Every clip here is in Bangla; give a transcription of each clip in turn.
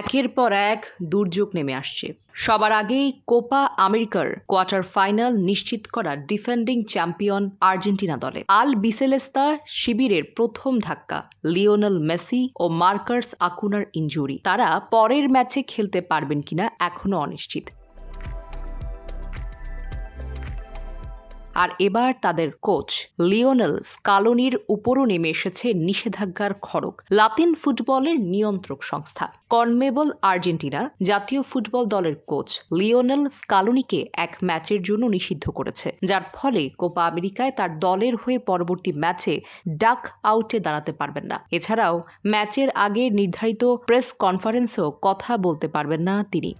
একের পর এক দুর্যোগ নেমে আসছে। সবার আগেই কোপা আমেরিকার কোয়ার্টার ফাইনাল নিশ্চিত করা ডিফেন্ডিং চ্যাম্পিয়ন আর্জেন্টিনা দলে। আল বিসেলেস্তা শিবিরের প্রথম ধাক্কা, লিওনেল মেসি ও মার্কার্স আকুনার ইঞ্জুরি তারা পরের ম্যাচে খেলতে পারবেন কিনা এখনও অনিশ্চিত। আর এবার তাদের কোচ লিওনেল স্কালোনির উপরও নেমে এসেছে নিষেধাজ্ঞার খড়গ। লাতিন ফুটবলের নিয়ন্ত্রক সংস্থা। কনমেবল আর্জেন্টিনা জাতীয় ফুটবল দলের কোচ লিওনেল স্কালোনিকে এক ম্যাচের জন্য নিষিদ্ধ করেছে। যার ফলে কোপা আমেরিকায় তার দলের হয়ে পরবর্তী ম্যাচে ডাক আউটে দাঁড়াতে পারবেন না। এছাড়াও ম্যাচের আগে নির্ধারিত প্রেস কনফারেন্সেও কথা বলতে পারবেন না তিনি।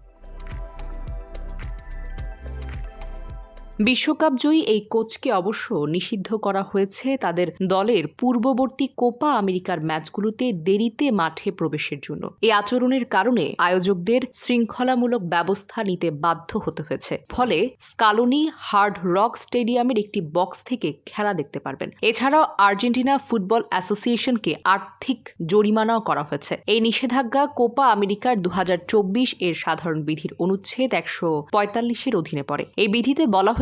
বিশ্বকাপ জয়ী এই কোচকে অবশ্য নিষিদ্ধ করা হয়েছে। তাদের দলের পূর্ববর্তী কোপা আমেরিকার ম্যাচগুলোতে দেরিতে মাঠে প্রবেশের জন্য। এই আচরণের কারণে আয়োজকদের শৃঙ্খলামূলক ব্যবস্থা নিতে বাধ্য হতে হয়েছে। ফলে স্কালোনি হার্ড রক স্টেডিয়ামের একটি বক্স থেকে খেলা দেখতে পারবেন। এছাড়াও আর্জেন্টিনা ফুটবল অ্যাসোসিয়েশনকে আর্থিক জরিমানাও করা হয়েছে। এই নিষেধাজ্ঞা কোপা আমেরিকার দু হাজার চব্বিশ এর সাধারণ বিধির অনুচ্ছেদ একশো পঁয়তাল্লিশের অধীনে পড়ে। এই বিধিতে বলা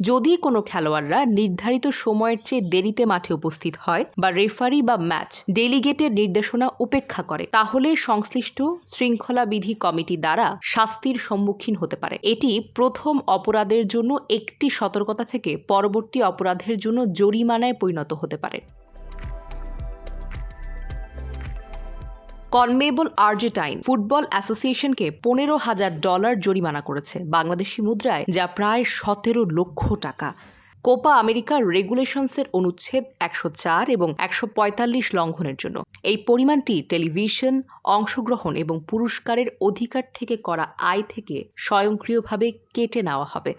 যদি কোনো খেলোয়াড়রা নির্ধারিত সময়ের চেয়ে দেরিতে মাঠে উপস্থিত হয় বা রেফারি বা ম্যাচ ডেলিগেটের নির্দেশনা উপেক্ষা করে, তাহলে সংশ্লিষ্ট শৃঙ্খলা বিধি কমিটি দ্বারা শাস্তির সম্মুখীন হতে পারে। এটি প্রথম অপরাধের জন্য একটি সতর্কতা থেকে পরবর্তী অপরাধের জন্য জরিমানায় পরিণত হতে পারে। কনমেবল আর্জেটাইন ফুটবল অ্যাসোসিয়েশনকে পনেরো হাজার ডলার জরিমানা করেছে বাংলাদেশি মুদ্রায়, যা প্রায় সতেরো লক্ষ টাকা। কোপা আমেরিকার রেগুলেশনসের অনুচ্ছেদ একশো চার এবং একশো পঁয়তাল্লিশ লঙ্ঘনের জন্য। এই পরিমাণটি টেলিভিশন, অংশগ্রহণ এবং পুরস্কারের অধিকার থেকে করা আয় থেকে স্বয়ংক্রিয়ভাবে কেটে নেওয়া হবে।